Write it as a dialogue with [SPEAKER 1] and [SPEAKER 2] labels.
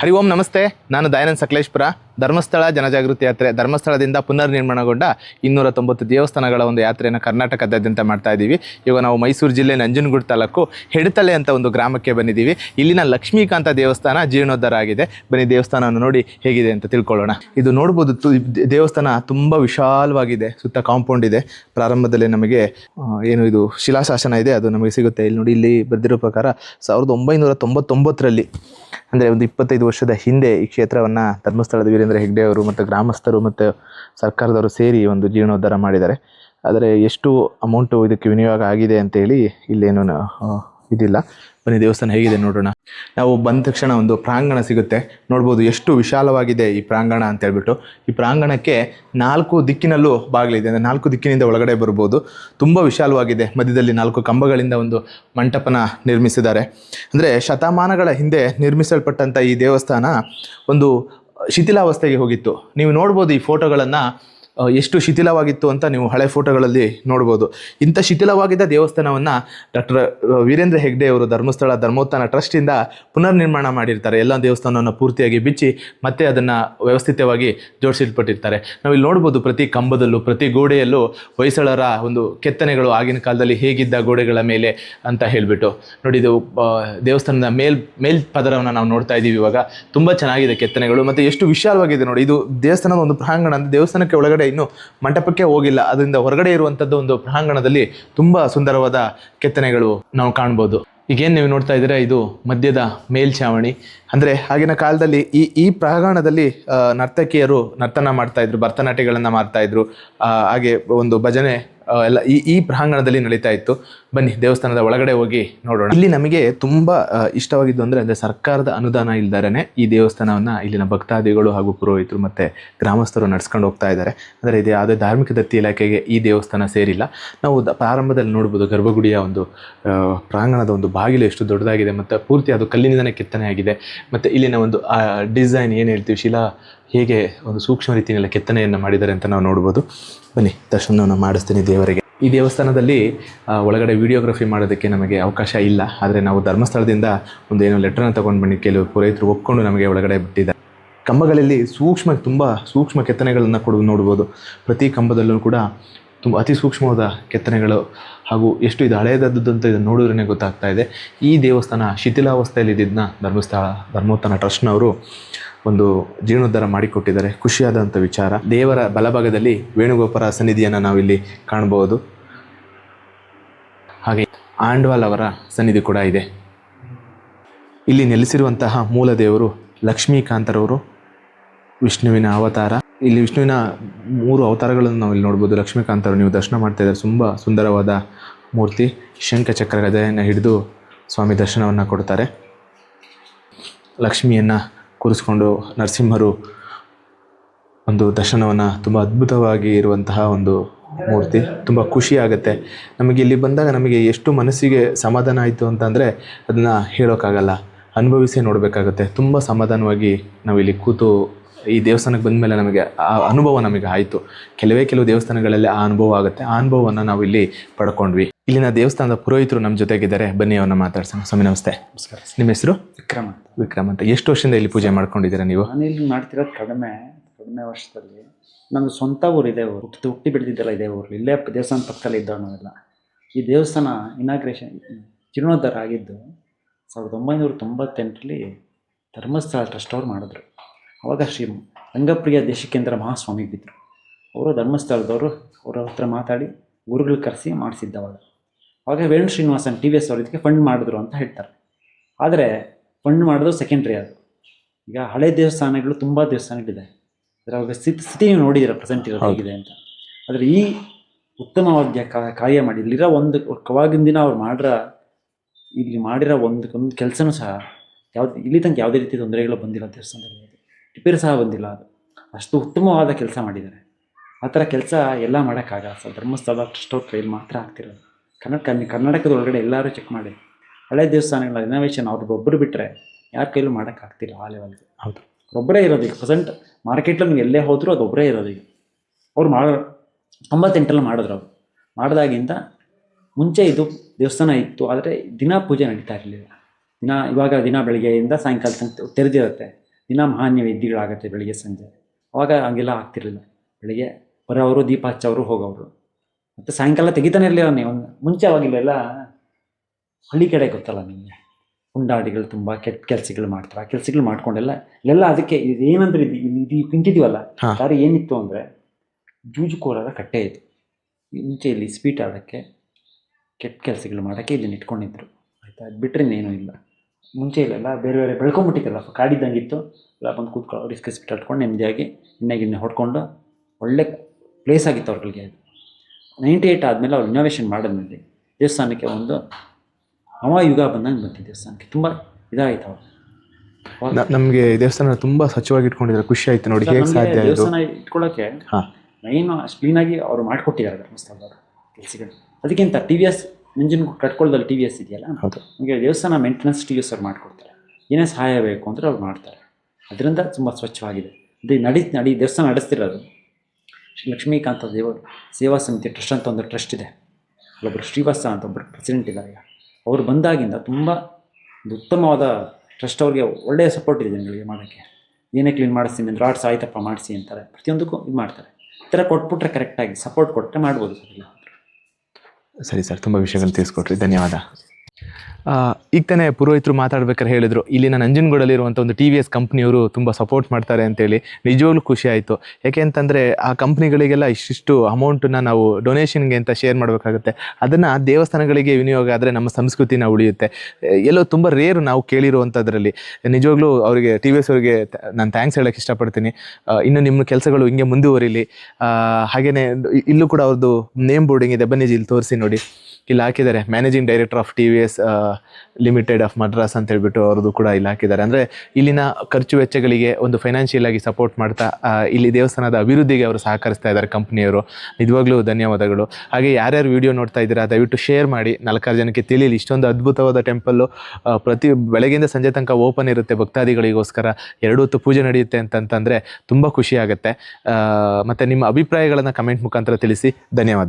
[SPEAKER 1] ಹರಿ ಓಂ ನಮಸ್ತೆ. ನಾನು ದಯಾನಂದ್ ಸಕಲೇಶ್ಪುರ. ಧರ್ಮಸ್ಥಳ ಜನಜಾಗೃತಿ ಯಾತ್ರೆ ಧರ್ಮಸ್ಥಳದಿಂದ ಪುನರ್ ನಿರ್ಮಾಣಗೊಂಡ ಇನ್ನೂರ ತೊಂಬತ್ತು ದೇವಸ್ಥಾನಗಳ ಒಂದು ಯಾತ್ರೆಯನ್ನು ಕರ್ನಾಟಕದಾದ್ಯಂತ ಮಾಡ್ತಾ ಇದ್ದೀವಿ. ಇವಾಗ ನಾವು ಮೈಸೂರು ಜಿಲ್ಲೆ ನಂಜನಗೂಡು ತಾಲೂಕು ಹೆಡತಲೆ ಅಂತ ಒಂದು ಗ್ರಾಮಕ್ಕೆ ಬಂದಿದ್ದೀವಿ. ಇಲ್ಲಿನ ಲಕ್ಷ್ಮೀಕಾಂತ ದೇವಸ್ಥಾನ ಜೀರ್ಣೋದ್ಧಾರ ಆಗಿದೆ ಬನ್ನಿ ದೇವಸ್ಥಾನವನ್ನು ನೋಡಿ ಹೇಗಿದೆ ಅಂತ ತಿಳ್ಕೊಳ್ಳೋಣ. ಇದು ನೋಡ್ಬೋದು ದೇವಸ್ಥಾನ ತುಂಬ ವಿಶಾಲವಾಗಿದೆ. ಸುತ್ತ ಕಾಂಪೌಂಡ್ ಇದೆ. ಪ್ರಾರಂಭದಲ್ಲಿ ನಮಗೆ ಏನು ಇದು ಶಿಲಾಶಾಸನ ಇದೆ. ಅದು ನಮಗೆ ಸಿಗುತ್ತೆ. ಇಲ್ಲಿ ನೋಡಿ, ಇಲ್ಲಿ ಬರೆದಿರೋ ಪ್ರಕಾರ ಸಾವಿರದ ಒಂಬೈನೂರ ತೊಂಬತ್ತೊಂಬತ್ತರಲ್ಲಿ ಅಂದರೆ ಒಂದು ಇಪ್ಪತ್ತೈದು ವರ್ಷದ ಹಿಂದೆ ಈ ಕ್ಷೇತ್ರವನ್ನು ಧರ್ಮಸ್ಥಳದ ವೀರೇಂದ್ರ ಹೆಗ್ಡೆ ಅವರು ಮತ್ತು ಗ್ರಾಮಸ್ಥರು ಮತ್ತು ಸರ್ಕಾರದವರು ಸೇರಿ ಒಂದು ಜೀರ್ಣೋದ್ಧಾರ ಮಾಡಿದ್ದಾರೆ. ಆದರೆ ಎಷ್ಟು ಅಮೌಂಟು ಇದಕ್ಕೆ ವಿನಿಯೋಗ ಆಗಿದೆ ಅಂತೇಳಿ ಇಲ್ಲೇನು ಇದಿಲ್ಲ. ಬನ್ನಿ, ದೇವಸ್ಥಾನ ಹೇಗಿದೆ ನೋಡೋಣ. ನಾವು ಬಂದ ತಕ್ಷಣ ಒಂದು ಪ್ರಾಂಗಣ ಸಿಗುತ್ತೆ. ನೋಡ್ಬೋದು ಎಷ್ಟು ವಿಶಾಲವಾಗಿದೆ ಈ ಪ್ರಾಂಗಣ ಅಂತ ಹೇಳ್ಬಿಟ್ಟು. ಈ ಪ್ರಾಂಗಣಕ್ಕೆ ನಾಲ್ಕು ದಿಕ್ಕಿನಲ್ಲೂ ಬಾಗಿಲಿದೆ. ಅಂದರೆ ನಾಲ್ಕು ದಿಕ್ಕಿನಿಂದ ಒಳಗಡೆ ಬರ್ಬೋದು. ತುಂಬ ವಿಶಾಲವಾಗಿದೆ. ಮಧ್ಯದಲ್ಲಿ ನಾಲ್ಕು ಕಂಬಗಳಿಂದ ಒಂದು ಮಂಟಪನ ನಿರ್ಮಿಸಿದ್ದಾರೆ. ಅಂದರೆ ಶತಮಾನಗಳ ಹಿಂದೆ ನಿರ್ಮಿಸಲ್ಪಟ್ಟಂಥ ಈ ದೇವಸ್ಥಾನ ಒಂದು ಶಿಥಿಲಾವಸ್ಥೆಗೆ ಹೋಗಿತ್ತು. ನೀವು ನೋಡ್ಬೋದು ಈ ಫೋಟೋಗಳನ್ನು ಎಷ್ಟು ಶಿಥಿಲವಾಗಿತ್ತು ಅಂತ ನೀವು ಹಳೆ ಫೋಟೋಗಳಲ್ಲಿ ನೋಡ್ಬೋದು. ಇಂಥ ಶಿಥಿಲವಾಗಿದ್ದ ದೇವಸ್ಥಾನವನ್ನು ಡಾಕ್ಟರ್ ವೀರೇಂದ್ರ ಹೆಗ್ಡೆ ಅವರು ಧರ್ಮಸ್ಥಳ ಧರ್ಮೋತ್ಥಾನ ಟ್ರಸ್ಟಿಂದ ಪುನರ್ ನಿರ್ಮಾಣ ಮಾಡಿರ್ತಾರೆ. ಎಲ್ಲ ದೇವಸ್ಥಾನವನ್ನು ಪೂರ್ತಿಯಾಗಿ ಬಿಚ್ಚಿ ಮತ್ತೆ ಅದನ್ನು ವ್ಯವಸ್ಥಿತವಾಗಿ ಜೋಡಿಸಿಲ್ಪಟ್ಟಿರ್ತಾರೆ ನಾವು ಇಲ್ಲಿ ನೋಡ್ಬೋದು ಪ್ರತಿ ಕಂಬದಲ್ಲೂ, ಪ್ರತಿ ಗೋಡೆಯಲ್ಲೂ ಹೊಯ್ಸಳರ ಒಂದು ಕೆತ್ತನೆಗಳು ಆಗಿನ ಕಾಲದಲ್ಲಿ ಹೇಗಿದ್ದ ಗೋಡೆಗಳ ಮೇಲೆ ಅಂತ ಹೇಳಿಬಿಟ್ಟು. ನೋಡಿ ದೇವಸ್ಥಾನದ ಮೇಲ್ ಮೇಲ್ ಪದರವನ್ನು ನಾವು ನೋಡ್ತಾ ಇದ್ದೀವಿ ಇವಾಗ. ತುಂಬ ಚೆನ್ನಾಗಿದೆ ಕೆತ್ತನೆಗಳು ಮತ್ತು ಎಷ್ಟು ವಿಶಾಲವಾಗಿದೆ ನೋಡಿ. ಇದು ದೇವಸ್ಥಾನದ ಒಂದು ಪ್ರಾಂಗಣ ಅಂದರೆ ದೇವಸ್ಥಾನಕ್ಕೆ ಒಳಗಡೆ ಇನ್ನು ಮಂಟಪಕ್ಕೆ ಹೋಗಿಲ್ಲ. ಅದರಿಂದ ಹೊರಗಡೆ ಇರುವಂಥದ್ದು ಒಂದು ಪ್ರಾಂಗಣದಲ್ಲಿ ತುಂಬ ಸುಂದರವಾದ ಕೆತ್ತನೆಗಳು ನಾವು ಕಾಣ್ಬೋದು. ಈಗೇನು ನೀವು ನೋಡ್ತಾ ಇದ್ದೀರಾ ಇದು ಮದ್ಯದ ಮೇಲ್ಛಾವಣಿ. ಅಂದರೆ ಆಗಿನ ಕಾಲದಲ್ಲಿ ಈ ಈ ಪ್ರಾಂಗಣದಲ್ಲಿ ನರ್ತಕಿಯರು ನರ್ತನ ಮಾಡ್ತಾ ಇದ್ರು ಭರತನಾಟ್ಯಗಳನ್ನು ಮಾಡ್ತಾ ಇದ್ರು. ಆ, ಹಾಗೆ ಒಂದು ಭಜನೆ ಎಲ್ಲ ಈ ಈ ಪ್ರಾಂಗಣದಲ್ಲಿ ನಡೀತಾ ಇತ್ತು. ಬನ್ನಿ, ದೇವಸ್ಥಾನದ ಒಳಗಡೆ ಹೋಗಿ ನೋಡೋಣ. ಇಲ್ಲಿ ನಮಗೆ ತುಂಬ ಇಷ್ಟವಾಗಿದ್ದು ಅಂದರೆ ಅಂದರೆ ಸರ್ಕಾರದ ಅನುದಾನ ಇಲ್ದಾರೇ ಈ ದೇವಸ್ಥಾನವನ್ನು ಇಲ್ಲಿನ ಭಕ್ತಾದಿಗಳು ಹಾಗೂ ಪುರೋಹಿತರು ಮತ್ತು ಗ್ರಾಮಸ್ಥರು ನಡ್ಸ್ಕೊಂಡು ಹೋಗ್ತಾ ಇದ್ದಾರೆ. ಅಂದರೆ ಇದು ಯಾವುದೇ ಧಾರ್ಮಿಕ ದತ್ತಿ ಇಲಾಖೆಗೆ ಈ ದೇವಸ್ಥಾನ ಸೇರಿಲ್ಲ. ನಾವು ಪ್ರಾರಂಭದಲ್ಲಿ ನೋಡ್ಬೋದು ಗರ್ಭಗುಡಿಯ ಒಂದು ಪ್ರಾಂಗಣದ ಒಂದು ಬಾಗಿಲು ಎಷ್ಟು ದೊಡ್ಡದಾಗಿದೆ. ಮತ್ತು ಪೂರ್ತಿ ಅದು ಕಲ್ಲಿನಿಂದನೇ ಕೆತ್ತನೆ ಆಗಿದೆ ಮತ್ತು ಇಲ್ಲಿನ ಒಂದು ಡಿಸೈನ್ ಏನು ಹೇಳ್ತೀವಿ? ಶಿಲಾ ಹೇಗೆ ಒಂದು ಸೂಕ್ಷ್ಮ ರೀತಿಯಲ್ಲಿ ಕೆತ್ತನೆಯನ್ನು ಮಾಡಿದ್ದಾರೆ ಅಂತ ನಾವು ನೋಡ್ಬೋದು. ಬನ್ನಿ, ದರ್ಶನವನ್ನು ಮಾಡಿಸ್ತೀನಿ ದೇವರಿಗೆ. ಈ ದೇವಸ್ಥಾನದಲ್ಲಿ ಒಳಗಡೆ ವಿಡಿಯೋಗ್ರಫಿ ಮಾಡೋದಕ್ಕೆ ನಮಗೆ ಅವಕಾಶ ಇಲ್ಲ. ಆದರೆ ನಾವು ಧರ್ಮಸ್ಥಳದಿಂದ ಒಂದು ಏನೋ ಲೆಟ್ರನ್ನ ತೊಗೊಂಡು ಬನ್ನಿ ಕೆಲವು ಪುರೋಹಿತರು ಒಪ್ಕೊಂಡು ನಮಗೆ ಒಳಗಡೆ ಬಿಟ್ಟಿದ್ದಾರೆ. ಕಂಬಗಳಲ್ಲಿ ಸೂಕ್ಷ್ಮ, ತುಂಬ ಸೂಕ್ಷ್ಮ ಕೆತ್ತನೆಗಳನ್ನು ಕೂಡ ನೋಡ್ಬೋದು. ಪ್ರತಿ ಕಂಬದಲ್ಲೂ ಕೂಡ ತುಂಬ ಅತಿ ಸೂಕ್ಷ್ಮವಾದ ಕೆತ್ತನೆಗಳು ಹಾಗೂ ಎಷ್ಟು ಇದು ಹಳೆಯದಾದದ್ದು ಅಂತ ಇದನ್ನು ನೋಡಿದ್ರೇ ಗೊತ್ತಾಗ್ತಾ ಇದೆ. ಈ ದೇವಸ್ಥಾನ ಶಿಥಿಲಾವಸ್ಥೆಯಲ್ಲಿ ಇದ್ದಿದ್ದನ್ನ ಧರ್ಮಸ್ಥಳ ಧರ್ಮೋತ್ಥಾನ ಟ್ರಸ್ಟ್ನವರು ಒಂದು ಜೀರ್ಣೋದ್ಧಾರ ಮಾಡಿಕೊಟ್ಟಿದ್ದಾರೆ. ಖುಷಿಯಾದಂಥ ವಿಚಾರ. ದೇವರ ಬಲಭಾಗದಲ್ಲಿ ವೇಣುಗೋಪುರ ಸನ್ನಿಧಿಯನ್ನು ನಾವಿಲ್ಲಿ ಕಾಣಬಹುದು. ಹಾಗೆ ಆಂಡ್ವಾಲ್ ಅವರ ಸನ್ನಿಧಿ ಕೂಡ ಇದೆ. ಇಲ್ಲಿ ನೆಲೆಸಿರುವಂತಹ ಮೂಲ ದೇವರು ಲಕ್ಷ್ಮೀಕಾಂತರವರು ವಿಷ್ಣುವಿನ ಅವತಾರ. ಇಲ್ಲಿ ವಿಷ್ಣುವಿನ ಮೂರು ಅವತಾರಗಳನ್ನು ನಾವು ಇಲ್ಲಿ ನೋಡ್ಬೋದು. ಲಕ್ಷ್ಮೀಕಾಂತರು ನೀವು ದರ್ಶನ ಮಾಡ್ತಾ ಇದ್ದಾರೆ. ತುಂಬ ಸುಂದರವಾದ ಮೂರ್ತಿ. ಶಂಖಚಕ್ರ ಗದೆಯನ್ನು ಹಿಡಿದು ಸ್ವಾಮಿ ದರ್ಶನವನ್ನು ಕೊಡ್ತಾರೆ. ಲಕ್ಷ್ಮಿಯನ್ನು ಕೂರಿಸ್ಕೊಂಡು ನರಸಿಂಹರು ಒಂದು ದರ್ಶನವನ್ನು ತುಂಬ ಅದ್ಭುತವಾಗಿ ಇರುವಂತಹ ಒಂದು ಮೂರ್ತಿ. ತುಂಬ ಖುಷಿ ಆಗುತ್ತೆ. ನಮಗೆ ಇಲ್ಲಿ ಬಂದಾಗ ನಮಗೆ ಎಷ್ಟು ಮನಸ್ಸಿಗೆ ಸಮಾಧಾನ ಆಯಿತು ಅಂತಂದರೆ ಅದನ್ನು ಹೇಳೋಕ್ಕಾಗಲ್ಲ. ಅನುಭವಿಸಿ ನೋಡಬೇಕಾಗುತ್ತೆ. ತುಂಬ ಸಮಾಧಾನವಾಗಿ ನಾವಿಲ್ಲಿ ಕೂತು ಈ ದೇವಸ್ಥಾನಕ್ಕೆ ಬಂದ ಮೇಲೆ ನಮಗೆ ಆ ಅನುಭವ ನಮಗೆ ಆಯಿತು. ಕೆಲವೇ ಕೆಲವು ದೇವಸ್ಥಾನಗಳಲ್ಲಿ ಆ ಅನುಭವ ಆಗುತ್ತೆ. ಆ ಅನುಭವವನ್ನು ನಾವು ಇಲ್ಲಿ ಪಡ್ಕೊಂಡ್ವಿ. ಇಲ್ಲಿನ ದೇವಸ್ಥಾನದ ಪುರೋಹಿತರು ನಮ್ಮ ಜೊತೆಗಿದ್ದಾರೆ. ಬನ್ನಿ ಅವನ್ನ ಮಾತಾಡ್ಸೋಣ. ಸ್ವಾಮಿ ನಮಸ್ತೆ.
[SPEAKER 2] ನಮಸ್ಕಾರ
[SPEAKER 1] ನಿಮ್ಮ ಹೆಸರು?
[SPEAKER 2] ವಿಕ್ರಮ ಅಂತ.
[SPEAKER 1] ವಿಕ್ರಮ್ ಅಂತ. ಎಷ್ಟು ವರ್ಷದಿಂದ ಇಲ್ಲಿ ಪೂಜೆ ಮಾಡ್ಕೊಂಡಿದ್ದೀರಾ ನೀವು?
[SPEAKER 2] ನಾನು ಇಲ್ಲಿ ಮಾಡ್ತಿರೋದು ಕಡಿಮೆ ಕಡಿಮೆ ವರ್ಷದಲ್ಲಿ. ನಮ್ಮದು ಸ್ವಂತ ಊರು ಇದೆ ಊರು. ಹುಟ್ಟಿ ಹುಟ್ಟಿ ಬೆಳೆದಿದ್ದೆಲ್ಲ ಇದೆ ಊರು. ಇಲ್ಲೇ ದೇವಸ್ಥಾನ ಪಕ್ಕದಲ್ಲಿ ಇದ್ದವು ನಾವೆಲ್ಲ ಈ ದೇವಸ್ಥಾನ ಇನಾಗ್ರೇಷನ್ ಜೀರ್ಣೋದ್ಧಾರ ಆಗಿದ್ದು ಸಾವಿರದ ಒಂಬೈನೂರ ತೊಂಬತ್ತೆಂಟರಲ್ಲಿ ಧರ್ಮಸ್ಥಳ ಟ್ರಸ್ಟ್ ಅವ್ರು ಮಾಡಿದ್ರು. ಅವಾಗ ಶ್ರೀ ರಂಗಪ್ರಿಯ ದೇಶಿಕೇಂದ್ರ ಮಹಾಸ್ವಾಮಿ ಬಿದ್ದರು ಅವರು ಧರ್ಮಸ್ಥಳದವರು ಅವರ ಹತ್ರ ಮಾತಾಡಿ ಗುರುಗಳು ಕರೆಸಿ ಮಾಡಿಸಿದ್ದ ಅವಾಗ Venu Srinivasan T V S ಅವರು ಇದಕ್ಕೆ ಫಂಡ್ ಮಾಡಿದ್ರು ಅಂತ ಹೇಳ್ತಾರೆ. ಆದರೆ ಫಂಡ್ ಮಾಡೋದು ಸೆಕೆಂಡ್ರಿ ಅದು ಈಗ ಹಳೆ ದೇವಸ್ಥಾನಗಳು ತುಂಬ ದೇವಸ್ಥಾನಗಳಿದೆ. ಅದರ ಅವಾಗ ಸ್ಥಿತಿ ಸ್ಥಿತಿ ನೀವು ನೋಡಿದ್ದೀರ ಪ್ರೆಸೆಂಟ್ ಇರೋದು. ಹೇಗಿದೆ ಅಂತ. ಆದರೆ ಈ ಉತ್ತಮವಾದ ಕಾರ್ಯ ಮಾಡಿ ಇಲ್ಲಿರೋ ಒಂದು ಕವಾಗಿನ ದಿನ ಅವ್ರು ಮಾಡಿರೋ ಇಲ್ಲಿ ಮಾಡಿರೋ ಒಂದು ಒಂದು ಕೆಲಸನೂ ಸಹ ಯಾವ್ದು ಇಲ್ಲಿ ತನಕ ಯಾವುದೇ ರೀತಿ ತೊಂದರೆಗಳು ಬಂದಿಲ್ಲ ದೇವಸ್ಥಾನದಲ್ಲಿ. ರಿಪೇರ್ ಸಹ ಬಂದಿಲ್ಲ ಅದು. ಅಷ್ಟು ಉತ್ತಮವಾದ ಕೆಲಸ ಮಾಡಿದ್ದಾರೆ. ಆ ಥರ ಕೆಲಸ ಎಲ್ಲ ಮಾಡೋಕ್ಕಾಗಲ್ಲ ಸರ್. ಧರ್ಮಸ್ಥಳ ಟ್ರಸ್ಟ್ ಅವ್ರ ಕೈಯಲ್ಲಿ ಮಾತ್ರ ಆಗ್ತಿರೋದು. ಕನ್ನಡ ಕನ್ನ ಕರ್ನಾಟಕದ ಒಳಗಡೆ ಎಲ್ಲರೂ ಚೆಕ್ ಮಾಡಿ. ಹಳೆ ದೇವಸ್ಥಾನಗಳ ರಿನೋವೇಷನ್ ಅವ್ರಿಗೊಬ್ಬರು ಬಿಟ್ಟರೆ ಯಾರ ಕೈಲೂ ಮಾಡೋಕ್ಕಾಗ್ತಿಲ್ಲ ಆ ಲೆವೆಲ್ಗೆ
[SPEAKER 1] ಹೌದು.
[SPEAKER 2] ಒಬ್ಬರೇ ಇರೋದು ಈಗ ಪ್ರೆಸೆಂಟ್ ಮಾರ್ಕೆಟ್ಲಿ ನೀವು ಎಲ್ಲೇ ಹೋದರೂ ಅದು ಒಬ್ಬರೇ ಇರೋದು ಈಗ. ಅವ್ರು ಮಾಡೋ ತೊಂಬತ್ತೆಂಟರಲ್ಲಿ ಮಾಡಿದ್ರು ಅವರು. ಮಾಡಿದಾಗಿಂದ ಮುಂಚೆ ಇದು ದೇವಸ್ಥಾನ ಇತ್ತು ಆದರೆ ದಿನ ಪೂಜೆ ನಡೀತಾ ಇರಲಿಲ್ಲ. ದಿನ ಇವಾಗ ದಿನ ಬೆಳಗ್ಗೆಯಿಂದ ಸಾಯಂಕಾಲ ತನಕ ತೆರೆದಿರುತ್ತೆ. ದಿನ ಮಹಾನ್ಯವೇದ್ಯಗಳಾಗತ್ತೆ ಬೆಳಿಗ್ಗೆ ಸಂಜೆ. ಅವಾಗ ಹಂಗೆಲ್ಲ ಆಗ್ತಿರಲಿಲ್ಲ. ಬೆಳಿಗ್ಗೆ ಬರೋವರು ದೀಪ ಹಚ್ಚೋರು ಹೋಗೋರು ಮತ್ತು ಸಾಯಂಕಾಲ ತೆಗಿತಾನೆ ಇರಲಿಲ್ಲ ನೀವು ಮುಂಚೆ ಅವಾಗಿಲ್ಲೆಲ್ಲ ಹಳ್ಳಿ ಕಡೆ ಗೊತ್ತಲ್ಲ ನಿಮಗೆ. ಹುಂಡಾಡಿಗಳು ತುಂಬ ಕೆಟ್ಟ ಕೆಲಸಗಳು ಮಾಡ್ತಾರೆ. ಆ ಕೆಲಸಗಳು ಮಾಡ್ಕೊಂಡೆಲ್ಲ ಇಲ್ಲೆಲ್ಲ ಅದಕ್ಕೆ ಇದು ಏನಂದ್ರೆ ಇದು ಇದು ಇದು
[SPEAKER 1] ಹಾ.
[SPEAKER 2] ದಾರಿ ಏನಿತ್ತು ಅಂದರೆ ಜೂಜುಕೋರರ ಕಟ್ಟೆ ಇತ್ತು ಮುಂಚೆ ಇಲ್ಲಿ ಸ್ವೀಟ್ ಆಡೋಕ್ಕೆ ಕೆಟ್ಟ ಕೆಲಸಗಳು ಮಾಡೋಕ್ಕೆ ಇದನ್ನ ಇಟ್ಕೊಂಡಿದ್ರು ಆಯ್ತಾ? ಅದು ಬಿಟ್ಟರೆ ಇನ್ನೇನೂ ಇಲ್ಲ. ಮುಂಚೆ ಇಲ್ಲೆಲ್ಲ ಬೇರೆ ಬೇರೆ ಬೆಳ್ಕೊಂಬಿಟ್ಟಿತ್ತಲ್ಲ ಕಾಡಿದ್ದಂಗಿತ್ತು. ಎಲ್ಲ ಬಂದು ಕೂತ್ಕೊಳ್ಳೋ ರಿಸ್ಕ್ ಬಿಟ್ಟು ಹಟ್ಕೊಂಡು ನೆಮ್ಮದಿಯಾಗಿ ಎಣ್ಣೆ ಗಿಣ್ಣೆ ಹೊಡ್ಕೊಂಡು ಒಳ್ಳೆ ಪ್ಲೇಸ್ ಆಗಿತ್ತು ಅವ್ರಗಳಿಗೆ. ಅದು ನೈಂಟಿ ಏಯ್ಟ್ ಆದಮೇಲೆ ಅವ್ರು ಇನೋವೇಷನ್ ಮಾಡಿದ್ಮೇಲೆ ದೇವಸ್ಥಾನಕ್ಕೆ ಒಂದು ಅವ ಯುಗ ಬಂದಂಗೆ ಬಂತು ದೇವಸ್ಥಾನಕ್ಕೆ. ತುಂಬ ಇದಾಯಿತು ಅವ್ರು.
[SPEAKER 1] ನಮಗೆ ದೇವಸ್ಥಾನ ತುಂಬಾ ಸ್ವಚ್ಛವಾಗಿ ಇಟ್ಕೊಂಡಿದ್ದಾರೆ. ಖುಷಿ ಆಯ್ತು ನೋಡಿ ಹೇಗೆ ಸಾಧ್ಯ
[SPEAKER 2] ದೇವಸ್ಥಾನ ಇಟ್ಕೊಳ್ಳೋಕೆ
[SPEAKER 1] ಮೈನ್
[SPEAKER 2] ಮೈನು ಅಷ್ಟು ಕ್ಲೀನಾಗಿ ಅವರು ಮಾಡಿಕೊಟ್ಟಿದ್ದಾರೆ ಧರ್ಮಸ್ಥಳದವರು ಕೆಲಸಗಳು. ಅದಕ್ಕಿಂತ ಟಿ ವಿ ಎಸ್ ಮುಂಜಿನ ಕಟ್ಕೊಳ್ಳೋದಲ್ಲಿ ಟಿ ವಿ ಎಸ್ ಇದೆಯಲ್ಲ? ನಮಗೆ ದೇವಸ್ಥಾನ ಮೇಂಟೆನೆನ್ಸ್ ಟಿ ವಿ ಎಸ್ ಅವ್ರು ಮಾಡಿಕೊಡ್ತಾರೆ. ಏನೇ ಸಹಾಯ ಬೇಕು ಅಂದರೆ ಅವ್ರು ಮಾಡ್ತಾರೆ. ಅದರಿಂದ ತುಂಬ ಸ್ವಚ್ಛವಾಗಿದೆ. ಇದು ನಡಿ ನಡಿ ದೇವಸ್ಥಾನ ನಡೆಸ್ತಿರೋದು. ಲಕ್ಷ್ಮೀಕಾಂತ ದೇವರು ಸೇವಾ ಸಮಿತಿ ಟ್ರಸ್ಟ್ ಅಂತ ಒಂದು ಟ್ರಸ್ಟ್ ಇದೆ. ಅಲ್ಲೊಬ್ಬರು ಶ್ರೀವಾಸ ಅಂತ ಒಬ್ಬರು ಪ್ರೆಸಿಡೆಂಟ್ ಇದ್ದಾರೆ. ಅವರು ಬಂದಾಗಿಂದ ತುಂಬ ಒಂದು ಉತ್ತಮವಾದ ಟ್ರಸ್ಟ್ ಅವ್ರಿಗೆ ಒಳ್ಳೆಯ ಸಪೋರ್ಟ್ ಇದೆ ಜನಗಳಿಗೆ ಮಾಡೋಕ್ಕೆ. ಏನೇ ಕ್ಲೀನ್ ಮಾಡಿಸ್ತೀನಿ ಅಂದ್ರೆ ರಾಡ್ಸ್ ಆಯ್ತಪ್ಪ, ಮಾಡಿಸಿ ಅಂತಾರೆ. ಪ್ರತಿಯೊಂದಕ್ಕೂ ಇದು ಮಾಡ್ತಾರೆ. ಈ ಥರ ಕೊಟ್ಬಿಟ್ರೆ ಕರೆಕ್ಟಾಗಿ ಸಪೋರ್ಟ್ ಕೊಟ್ಟರೆ ಮಾಡ್ಬೋದು ಸರ್
[SPEAKER 1] ಸರಿ ಸರ್, ತುಂಬ ವಿಷಯಗಳು ತಿಳಿಸ್ಕೊಟ್ರಿ. ಧನ್ಯವಾದ. ಈಗ ತಾನೇ ಪುರೋಹಿತರು ಮಾತಾಡ್ಬೇಕಾದ್ರೆ ಹೇಳಿದ್ರು ಇಲ್ಲಿನ ನಂಜನಗೂಡಲ್ಲಿರುವಂಥ ಒಂದು ಟಿ ವಿ ಎಸ್ ಕಂಪ್ನಿಯವರು ತುಂಬ ಸಪೋರ್ಟ್ ಮಾಡ್ತಾರೆ ಅಂತೇಳಿ. ನಿಜವಾಗ್ಲೂ ಖುಷಿ ಆಯಿತು. ಯಾಕೆ ಅಂತಂದರೆ ಆ ಕಂಪ್ನಿಗಳಿಗೆಲ್ಲ ಇಷ್ಟಿಷ್ಟು ಅಮೌಂಟನ್ನ ನಾವು ಡೊನೇಷನ್ಗೆ ಅಂತ ಶೇರ್ ಮಾಡಬೇಕಾಗುತ್ತೆ. ಅದನ್ನು ದೇವಸ್ಥಾನಗಳಿಗೆ ವಿನಿಯೋಗ ಆದರೆ ನಮ್ಮ ಸಂಸ್ಕೃತಿನ ಉಳಿಯುತ್ತೆ. ಎಲ್ಲೋ ತುಂಬ ರೇರು ನಾವು ಕೇಳಿರುವಂಥದ್ರಲ್ಲಿ ನಿಜವಾಗ್ಲೂ ಅವರಿಗೆ ಟಿ ವಿ ಎಸ್ ಅವರಿಗೆ ನಾನು ಥ್ಯಾಂಕ್ಸ್ ಹೇಳೋಕ್ಕೆ ಇಷ್ಟಪಡ್ತೀನಿ. ಇನ್ನು ನಿಮ್ಮ ಕೆಲಸಗಳು ಹಿಂಗೆ ಮುಂದುವರಿಲಿ. ಹಾಗೆಯೇ ಇಲ್ಲೂ ಕೂಡ ಅವ್ರದ್ದು ನೇಮ್ ಬೋರ್ಡಿಂಗ್ ಇದೆ. ಬನ್ನಿ ಇಲ್ಲಿ ತೋರಿಸಿ ನೋಡಿ. ಇಲ್ಲಿ ಹಾಕಿದ್ದಾರೆ. Managing director of T V S limited of Madras ಅಂತ ಹೇಳ್ಬಿಟ್ಟು ಅವ್ರದ್ದು ಕೂಡ ಇಲ್ಲಿ ಹಾಕಿದ್ದಾರೆ. ಅಂದರೆ ಇಲ್ಲಿನ ಖರ್ಚು ವೆಚ್ಚಗಳಿಗೆ ಒಂದು ಫೈನಾನ್ಷಿಯಲ್ ಆಗಿ ಸಪೋರ್ಟ್ ಮಾಡ್ತಾ ಇಲ್ಲಿ ದೇವಸ್ಥಾನದ ಅಭಿವೃದ್ಧಿಗೆ ಅವರು ಸಹಕರಿಸ್ತಾ ಇದ್ದಾರೆ ಕಂಪ್ನಿಯವರು. ನಿಜವಾಗ್ಲೂ ಧನ್ಯವಾದಗಳು. ಹಾಗೆ ಯಾರ್ಯಾರು ವಿಡಿಯೋ ನೋಡ್ತಾ ಇದ್ದೀರಾ, ದಯವಿಟ್ಟು ಶೇರ್ ಮಾಡಿ. ನಾಲ್ಕಾರು ಜನಕ್ಕೆ ತಿಳಿಯಲಿ ಇಷ್ಟೊಂದು ಅದ್ಭುತವಾದ ಟೆಂಪಲ್ಲು ಪ್ರತಿ ಬೆಳಗ್ಗೆಯಿಂದ ಸಂಜೆ ತನಕ ಓಪನ್ ಇರುತ್ತೆ ಭಕ್ತಾದಿಗಳಿಗೋಸ್ಕರ. ಎರಡು ಹೊತ್ತು ಪೂಜೆ ನಡೆಯುತ್ತೆ ಅಂತಂತಂದರೆ ತುಂಬ ಖುಷಿಯಾಗುತ್ತೆ ಮತ್ತು ನಿಮ್ಮ ಅಭಿಪ್ರಾಯಗಳನ್ನು ಕಮೆಂಟ್ ಮುಖಾಂತರ ತಿಳಿಸಿ. ಧನ್ಯವಾದ.